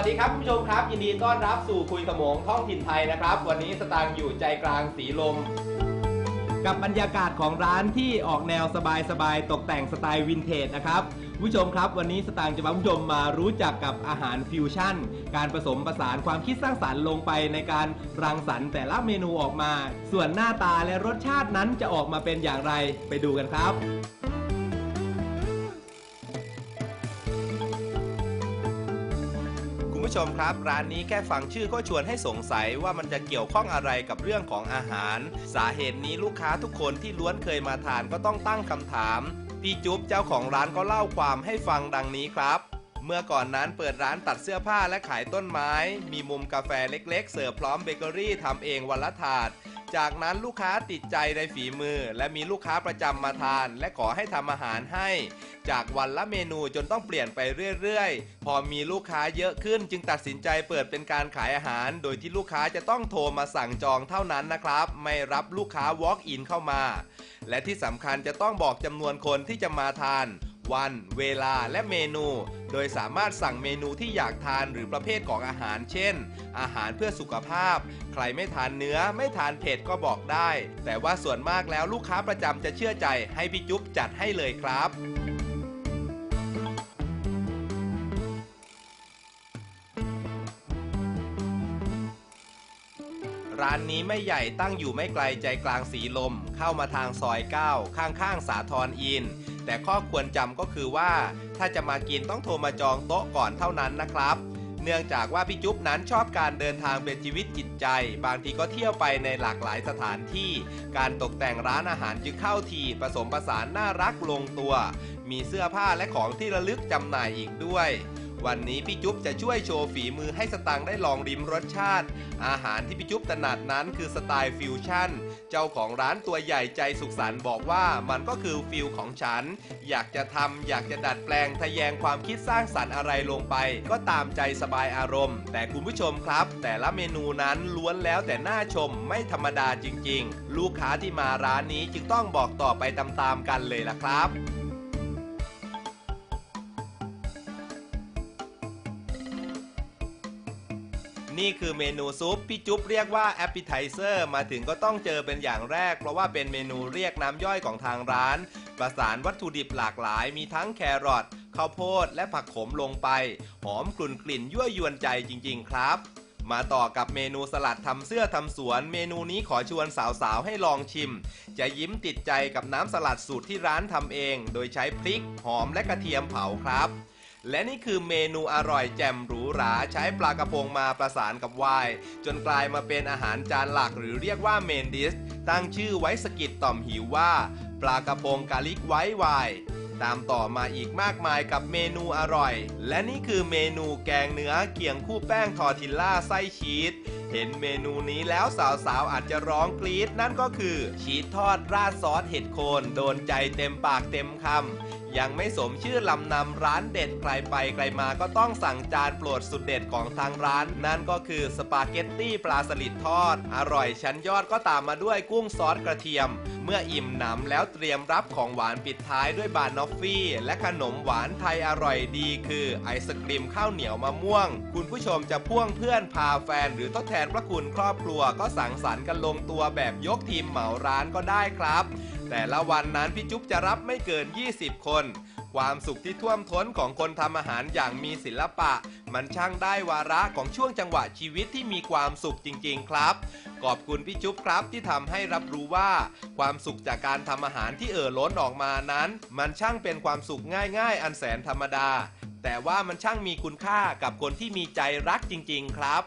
วัสดีครับคุณผู้ชมครับ ยินดีต้อนรับสู่คุยขโมงท้องถิ่นไทยนะครับ วันนี้สตางค์อยู่ใจกลางสีลม กับบรรยากาศของร้านที่ออกแนวสบายๆตกแต่งสไตล์วินเทจนะครับผู้ชมครับ วันนี้สตางค์จะพาผู้ชมมารู้จักกับอาหารฟิวชั่น การผสมผสานความคิดสร้างสรรค์ลงไปในการรังสรรค์แต่ละเมนูออกมา ส่วนหน้าตาและรสชาตินั้นจะออกมาเป็นอย่างไรไปดูกันครับ ผู้ชมครับ ร้านนี้แค่ฟังชื่อก็ชวนให้สงสัยว่ามันจะเกี่ยวข้องอะไรกับเรื่องของอาหาร สาเหตุนี้ลูกค้าทุกคนที่ล้วนเคยมาทานก็ต้องตั้งคำถาม พี่จุ๊บเจ้าของร้านก็เล่าความให้ฟังดังนี้ครับ เมื่อก่อนนั้นเปิดร้านตัดเสื้อผ้าและขายต้นไม้ มีมุมกาแฟเล็ก ๆ เสิร์ฟพร้อมเบเกอรี่ทำเองวันละถาด จากนั้นลูกค้าติดใจในฝีมือ และมีลูกค้าประจำมาทาน และขอให้ทำอาหารให้ จากวันละเมนูจนต้องเปลี่ยนไปเรื่อยๆ พอมีลูกค้าเยอะขึ้น จึงตัดสินใจเปิดเป็นการขายอาหาร โดยที่ลูกค้าจะต้องโทรมาสั่งจองเท่านั้นนะครับ ไม่รับลูกค้า walk in เข้ามา และที่สำคัญจะต้องบอกจำนวนคนที่จะมาทาน วัน เวลาและเมนู โดยสามารถสั่งเมนูที่อยากทานหรือประเภทของอาหาร เช่น อาหารเพื่อสุขภาพ ใครไม่ทานเนื้อไม่ทานเผ็ดก็บอกได้ แต่ว่าส่วนมากแล้วลูกค้าประจำจะเชื่อใจให้พี่จุ๊บจัดให้เลยครับ ร้านนี้ไม่ใหญ่ตั้งอยู่ไม่ไกลใจกลางสีลม เข้ามาทางซอย 9 ข้างๆ สาทรอิน แต่ข้อควรจำก็คือว่า ถ้าจะมากินต้องโทรมาจองโต๊ะก่อนเท่านั้นนะครับ เนื่องจากว่าพี่จุ๊บนั้นชอบการเดินทางเป็นชีวิตจิตใจ บางทีก็เที่ยวไปในหลากหลายสถานที่ การตกแต่งร้านอาหารจึงเข้าทีผสมผสานน่ารักลงตัว มีเสื้อผ้าและของที่ระลึกจำหน่ายอีกด้วย วันนี้พี่จุ๊บจะช่วยโชว์ฝีมือให้สตังค์ได้ลองริมรสชาติ อาหารที่พี่จุ๊บถนัดนั้นคือสไตล์ฟิวชั่น เจ้าของร้านตัวใหญ่ใจสุขสันต์บอกว่ามันก็คือฟิลของฉัน อยากจะทำอยากจะดัดแปลงทะแยงความคิดสร้างสรรค์อะไรลงไป ก็ตามใจสบายอารมณ์ แต่คุณผู้ชมครับ แต่ละเมนูนั้นล้วนแล้วแต่น่าชมไม่ธรรมดาจริง ๆ ลูกค้าที่มาร้านนี้จึงต้องบอกต่อไปตามๆกันเลยล่ะครับ นี่คือเมนูซุปพี่จุ๊บเรียกว่าแอปเปิลไทเซอร์มาถึงก็ต้องเจอเป็นอย่างแรก เพราะว่าเป็นเมนูเรียกน้ำย่อยของทางร้าน ประสานวัตถุดิบหลากหลาย มีทั้งแครอทข้าวโพดและผักขมลงไป หอมกลุ่นกลิ่นยั่วยวนใจจริง ๆ ครับมาต่อกับเมนูสลัดทำเสื้อทำสวน เมนูนี้ขอชวนสาวๆ ให้ลองชิม จะยิ้มติดใจกับน้ำสลัดสูตรที่ร้านทำเอง โดยใช้พริก หอมและกระเทียมเผาครับ และนี่คือเมนูอร่อยแจ่มหรูหราใช้ปลากระพงมาประสานกับไวน์จนกลายมาเป็นอาหารจานหลักหรือเรียกว่าเมนดิส ตั้งชื่อไว้สกิดต่อมหิวว่า ปลากระพงกาลิกไว้ไวน์ตามต่อมาอีกมากมายกับเมนูอร่อย และนี่คือเมนูแกงเนื้อเกี่ยงคู่แป้งทอร์ติลล่าไส้ชีสเห็นเมนูนี้แล้วสาวๆอาจจะร้องกรี๊ดนั่นก็คือ ชีสทอดราดซอสเห็ดโคนโดนใจเต็มปากเต็มคำยังไม่สมชื่อลำนำร้านเด็ดใครไปใครมาก็ต้องสั่งจานโปรดสุดเด็ดของทางร้าน นั่นก็คือสปาเกตตี้ปลาสลิดทอด อร่อยชั้นยอดก็ตามมาด้วยกุ้งซอสกระเทียม เมื่ออิ่มหนำแล้วเตรียมรับของหวานปิดท้ายด้วยบานอฟฟี่ และขนมหวานไทยอร่อยดี คือไอศกรีมข้าวเหนียวมะม่วง คุณผู้ชมจะพ่วงเพื่อนพาแฟนหรือทดแทนพระคุณครอบครัวก็สังสรรค์กันลงตัวแบบยกทีมเหมาร้านก็ได้ครับ แต่ละวันนั้นพี่จุ๊บจะรับไม่เกิน 20 คน ความสุขที่ท่วมท้นของคนทำอาหารอย่างมีศิลปะ มันช่างได้วาระของช่วงจังหวะชีวิตที่มีความสุขจริง ๆ ครับ ขอบคุณพี่จุ๊บครับที่ทำให้รับรู้ว่า ความสุขจากการทำอาหารที่เอ่อล้นออกมานั้น มันช่างเป็นความสุขง่าย ๆ อันแสนธรรมดาแต่ว่ามันช่างมีคุณค่ากับคนที่มีใจรักจริง ๆ ครับ